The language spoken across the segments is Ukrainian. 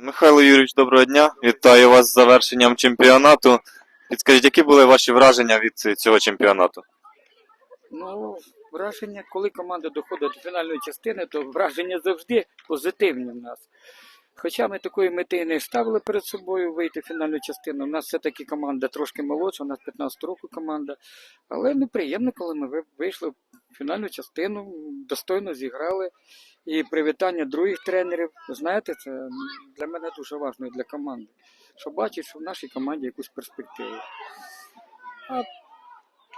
Михайло Юрійович, доброго дня. Вітаю вас з завершенням чемпіонату. Підскажіть, які були ваші враження від цього чемпіонату? Ну, враження, коли команда доходить до фінальної частини, то враження завжди позитивні в нас. Хоча ми такої мети не ставили перед собою вийти в фінальну частину. У нас все-таки команда трошки молодша, у нас 15 років команда. Але ну, приємно, коли ми вийшли фінальну частину, достойно зіграли. І привітання других тренерів. Знаєте, це для мене дуже важливо і для команди. Що бачить, що в нашій команді якусь перспективу. А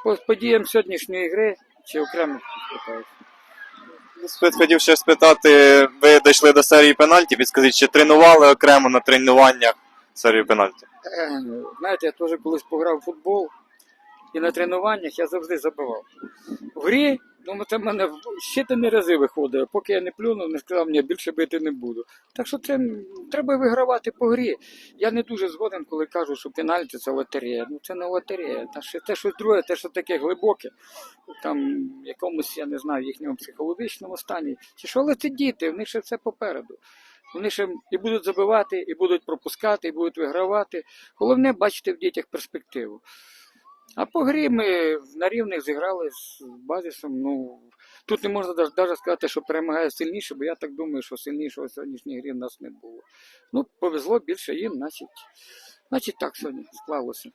по подіям сьогоднішньої гри чи окремо питаю? Хотів ще спитати, ви дійшли до серії пенальті, підскажіть, чи тренували окремо на тренуваннях серію пенальті? Е, Знаєте, я теж колись пограв в футбол, і на тренуваннях я завжди забивав. В грі, ну це в мене щитані рази виходить, поки я не плюнув, не сказав, ні, більше бити не буду. Так що це треба вигравати по грі. Я не дуже згоден, коли кажу, що пенальті це лотерея. Ну це не лотерея. Ще те щось друге, те, що таке глибоке, там якомусь, я не знаю, їхньому психологічному стані. Чи що, але це діти, в них ще все попереду. Вони ще і будуть забивати, і будуть пропускати, і будуть вигравати. Головне бачити в дітях перспективу. А по грі ми на рівних зіграли з базисом. Ну, тут не можна навіть сказати, що перемагає сильніше, бо я так думаю, що сильнішого сьогоднішній грі в нас не було. Ну, повезло більше їм, значить, значить так сьогодні склалося.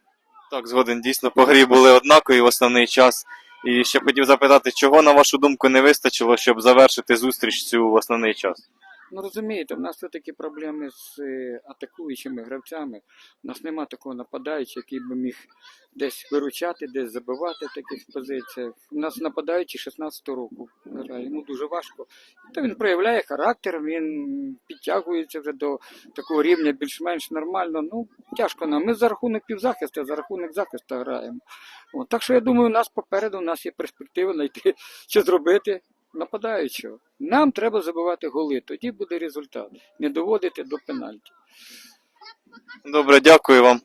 Так, згоден, дійсно, по грі були однакові в основний час. І ще хотів запитати, чого, на вашу думку, не вистачило, щоб завершити зустріч цю в основний час? Ну розумієте, в нас все-таки проблеми з е, атакуючими гравцями. У нас нема такого нападаючого, який би міг десь виручати, десь забивати в таких позиціях. У нас нападаючий 16 року йому дуже важко. То він проявляє характер, він підтягується вже до такого рівня більш-менш нормально. Ну, тяжко нам. Ми за рахунок півзахисту, за рахунок захисту граємо. От, так що я думаю, у нас попереду у нас є перспектива знайти, що зробити нападаючого. Нам треба забивати голи, тоді буде результат. Не доводити до пенальті. Добре, дякую вам.